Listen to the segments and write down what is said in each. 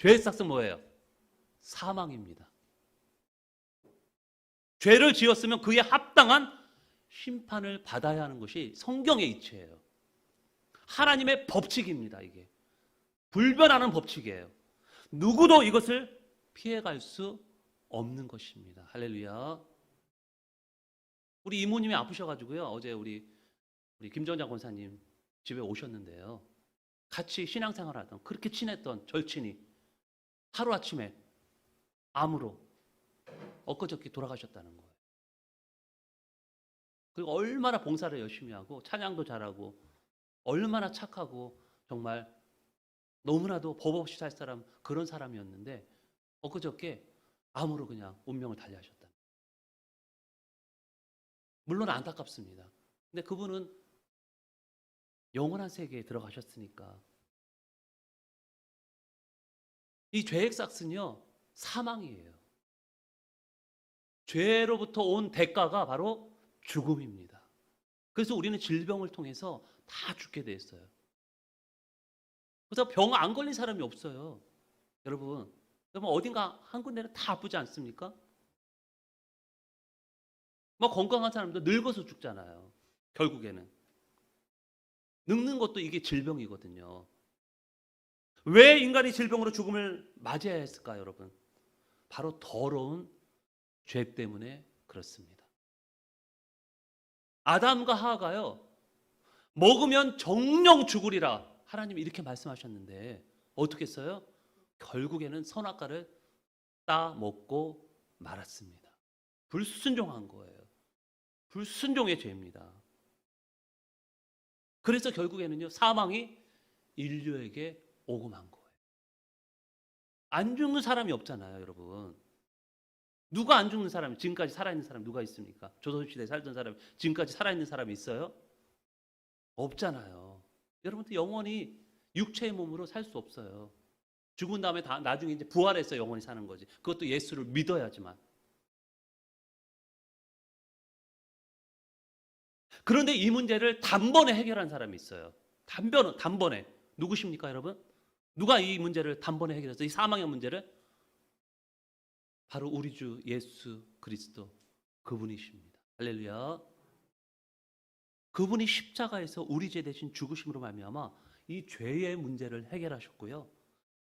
죄의 삭은 뭐예요? 사망입니다. 죄를 지었으면 그에 합당한 심판을 받아야 하는 것이 성경의 이치예요. 하나님의 법칙입니다, 이게. 불변하는 법칙이에요. 누구도 이것을 피해갈 수 없는 것입니다. 할렐루야. 우리 이모님이 아프셔가지고요. 어제 우리 우리 김정장 권사님 집에 오셨는데요. 같이 신앙생활 하던 그렇게 친했던 절친이 하루 아침에 암으로 엊그저께 돌아가셨다는 거예요. 그리고 얼마나 봉사를 열심히 하고 찬양도 잘하고 얼마나 착하고 정말 너무나도 법 없이 살 사람 그런 사람이었는데 엊그저께 암으로 그냥 운명을 달리하셨다. 물론 안타깝습니다. 근데 그분은 영원한 세계에 들어가셨으니까 이 죄의 싹은요 사망이에요. 죄로부터 온 대가가 바로 죽음입니다. 그래서 우리는 질병을 통해서 다 죽게 돼 있어요. 그래서 병 안 걸린 사람이 없어요. 여러분, 여러분 어딘가 한 군데는 다 아프지 않습니까? 뭐 건강한 사람도 늙어서 죽잖아요. 결국에는 늙는 것도 이게 질병이거든요. 왜 인간이 질병으로 죽음을 맞이해야 했을까요, 여러분? 바로 더러운 죄 때문에 그렇습니다. 아담과 하하가요, 먹으면 정령 죽으리라. 하나님이 이렇게 말씀하셨는데, 어떻게 했어요? 결국에는 선악과를 따 먹고 말았습니다. 불순종한 거예요. 불순종의 죄입니다. 그래서 결국에는요, 사망이 인류에게 오금한 거예요. 안 죽는 사람이 없잖아요, 여러분. 누가 안 죽는 사람이 지금까지 살아있는 사람 누가 있습니까? 조선시대에 살던 사람이 지금까지 살아있는 사람이 있어요? 없잖아요. 여러분들 영원히 육체의 몸으로 살 수 없어요. 죽은 다음에 다 나중에 이제 부활해서 영원히 사는 거지. 그것도 예수를 믿어야지만. 그런데 이 문제를 단번에 해결한 사람이 있어요. 단번 단번에 누구십니까, 여러분? 누가 이 문제를 단번에 해결했어요? 이 사망의 문제를 바로 우리 주 예수 그리스도 그분이십니다. 할렐루야. 그분이 십자가에서 우리 죄 대신 죽으심으로 말미암아 이 죄의 문제를 해결하셨고요.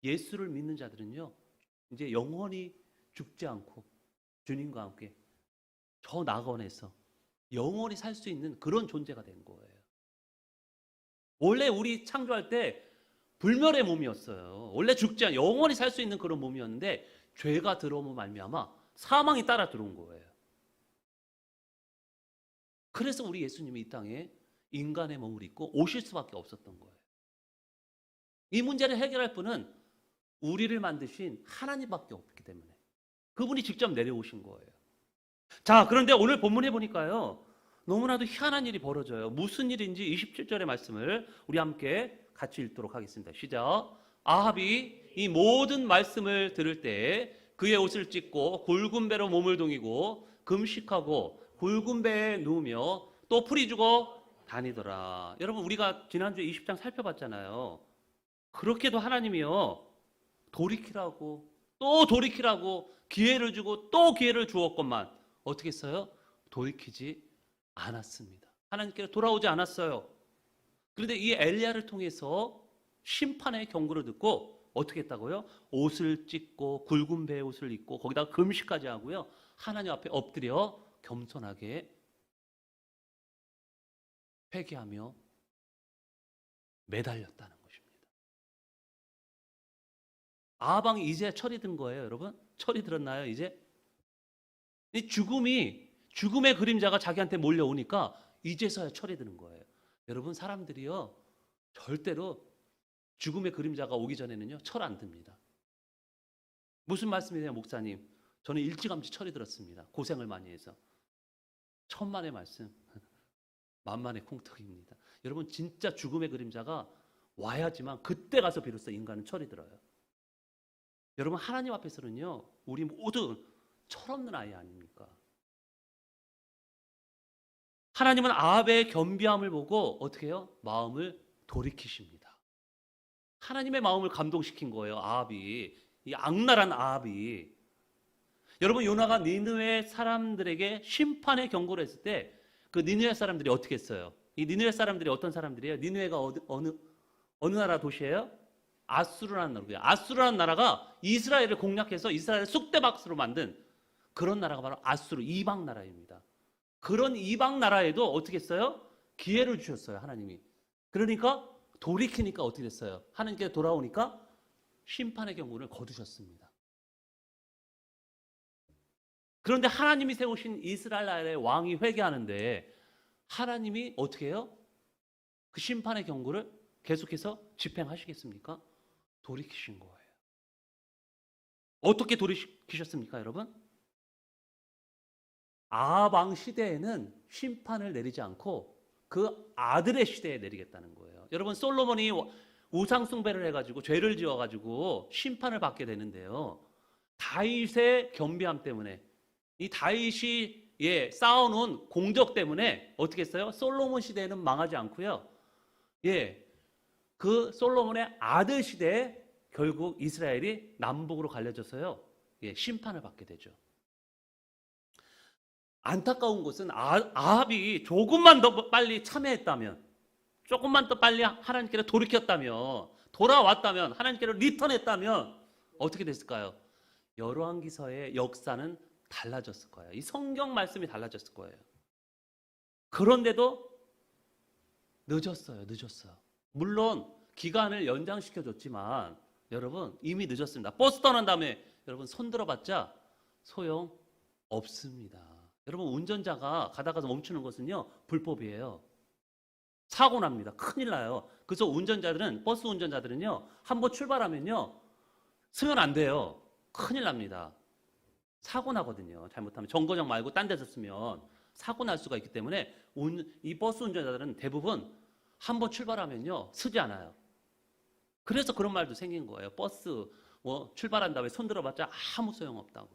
예수를 믿는 자들은요. 이제 영원히 죽지 않고 주님과 함께 저 낙원에서 영원히 살 수 있는 그런 존재가 된 거예요. 원래 우리 창조할 때 불멸의 몸이었어요. 원래 죽지 않 영원히 살 수 있는 그런 몸이었는데 죄가 들어오면 말미암아 사망이 따라 들어온 거예요. 그래서 우리 예수님이 이 땅에 인간의 몸을 입고 오실 수밖에 없었던 거예요. 이 문제를 해결할 분은 우리를 만드신 하나님밖에 없기 때문에 그분이 직접 내려오신 거예요. 자, 그런데 오늘 본문에 보니까요. 너무나도 희한한 일이 벌어져요. 무슨 일인지 27절의 말씀을 우리 함께 같이 읽도록 하겠습니다. 시작. 아합이 이 모든 말씀을 들을 때 그의 옷을 찢고 굵은 배로 몸을 동이고 금식하고 굵은 배에 누우며 또 풀이 주고 다니더라. 여러분 우리가 지난주에 20장 살펴봤잖아요. 그렇게도 하나님이요. 돌이키라고 또 돌이키라고 기회를 주고 또 기회를 주었건만 어떻게 했어요? 돌이키지 않았습니다. 하나님께로 돌아오지 않았어요. 그런데 이 엘리야를 통해서 심판의 경고를 듣고 어떻게 했다고요? 옷을 찢고 굵은 배의 옷을 입고 거기다가 금식까지 하고요. 하나님 앞에 엎드려 겸손하게 회개하며 매달렸다는 것입니다. 아방이 이제 철이 든 거예요, 여러분? 철이 들었나요, 이제? 이 죽음이 죽음의 그림자가 자기한테 몰려오니까 이제서야 철이 드는 거예요. 여러분 사람들이요 절대로 죽음의 그림자가 오기 전에는요 철 안 듭니다. 무슨 말씀이세요, 목사님? 저는 일찌감치 철이 들었습니다. 고생을 많이 해서 천만의 말씀, 만만의 콩떡입니다. 여러분 진짜 죽음의 그림자가 와야지만 그때 가서 비로소 인간은 철이 들어요. 여러분 하나님 앞에서는요 우리 모두 철없는 아이 아닙니까? 하나님은 아합의 겸비함을 보고 어떻게 해요? 마음을 돌이키십니다. 하나님의 마음을 감동시킨 거예요. 아합이 이 악랄한 아합이 여러분 요나가 니느웨 사람들에게 심판의 경고를 했을 때 그 니느웨 사람들이 어떻게 했어요? 이 니느웨 사람들이 어떤 사람들이에요? 니느웨가 어느 어느, 어느 나라 도시예요? 아수르라는 나라고요. 아수르라는 나라가 이스라엘을 공략해서 이스라엘을 쑥대박스로 만든 그런 나라가 바로 아수르 이방 나라입니다. 그런 이방 나라에도 어떻게 했어요? 기회를 주셨어요, 하나님이. 그러니까 돌이키니까 어떻게 됐어요? 하나님께 돌아오니까 심판의 경고를 거두셨습니다. 그런데 하나님이 세우신 이스라엘 나라의 왕이 회개하는데 하나님이 어떻게 해요? 그 심판의 경고를 계속해서 집행하시겠습니까? 돌이키신 거예요. 어떻게 돌이키셨습니까, 여러분? 아방 시대에는 심판을 내리지 않고 그 아들의 시대에 내리겠다는 거예요. 여러분 솔로몬이 우상 숭배를 해가지고 죄를 지어가지고 심판을 받게 되는데요. 다윗의 겸비함 때문에 이 다윗이 예 쌓아놓은 공적 때문에 어떻게 했어요? 솔로몬 시대에는 망하지 않고요. 예, 그 솔로몬의 아들 시대에 결국 이스라엘이 남북으로 갈려져서요. 예, 심판을 받게 되죠. 안타까운 것은 아, 아합이 조금만 더 빨리 참여했다면, 조금만 더 빨리 하나님께로 돌이켰다면, 돌아왔다면, 하나님께로 리턴했다면 어떻게 됐을까요? 여로한기서의 역사는 달라졌을 거예요. 이 성경 말씀이 달라졌을 거예요. 그런데도 늦었어요. 늦었어요. 물론 기간을 연장시켜 줬지만 여러분 이미 늦었습니다. 버스 떠난 다음에 여러분 손 들어봤자 소용 없습니다. 여러분 운전자가 가다가 멈추는 것은요 불법이에요. 사고 납니다. 큰일 나요. 그래서 운전자들은 버스 운전자들은요 한번 출발하면요 쓰면 안 돼요. 큰일 납니다. 사고 나거든요. 잘못하면 정거장 말고 딴 데서 쓰면 사고 날 수가 있기 때문에 운- 이 버스 운전자들은 대부분 한번 출발하면요 쓰지 않아요. 그래서 그런 말도 생긴 거예요. 버스 뭐 출발한 다음에 손 들어봤자 아무 소용 없다고.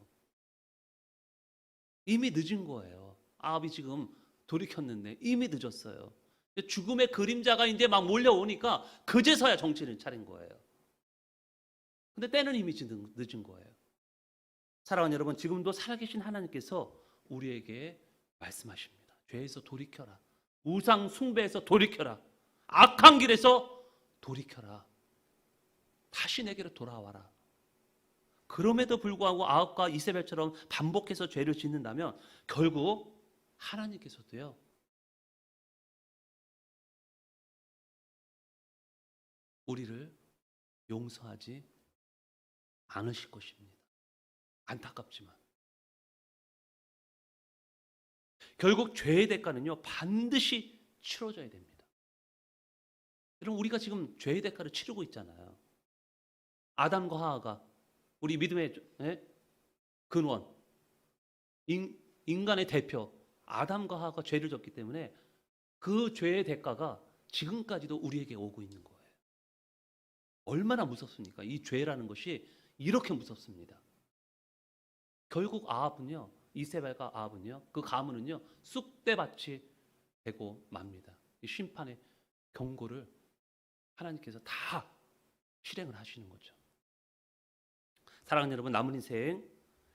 이미 늦은 거예요. 아합이 지금 돌이켰는데 이미 늦었어요. 죽음의 그림자가 이제 막 몰려오니까 그제서야 정신을 차린 거예요. 근데 때는 이미 늦은 거예요. 사랑하는 여러분, 지금도 살아계신 하나님께서 우리에게 말씀하십니다. 죄에서 돌이켜라. 우상 숭배에서 돌이켜라. 악한 길에서 돌이켜라. 다시 내게로 돌아와라. 그럼에도 불구하고 아합과 이세벨처럼 반복해서 죄를 짓는다면 결국 하나님께서도요. 우리를 용서하지 않으실 것입니다. 안타깝지만. 결국 죄의 대가는요, 반드시 치러져야 됩니다. 여러분, 우리가 지금 죄의 대가를 치르고 있잖아요. 아담과 하하가 우리 믿음의 예? 근원, 인, 인간의 대표, 아담과 하하가 죄를 졌기 때문에 그 죄의 대가가 지금까지도 우리에게 오고 있는 거예요. 얼마나 무섭습니까? 이 죄라는 것이 이렇게 무섭습니다. 결국 아합은요, 이세벨과 아합은요, 그 가문은요, 쑥대밭이 되고 맙니다. 이 심판의 경고를 하나님께서 다 실행을 하시는 거죠. 사랑하는 여러분, 남은 인생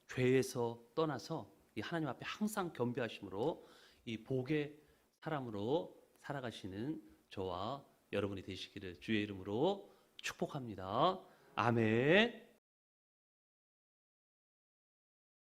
죄에서 떠나서 이 하나님 앞에 항상 겸비하심으로 이 복의 사람으로 살아가시는 저와 여러분이 되시기를 주의 이름으로 축복합니다. 아멘.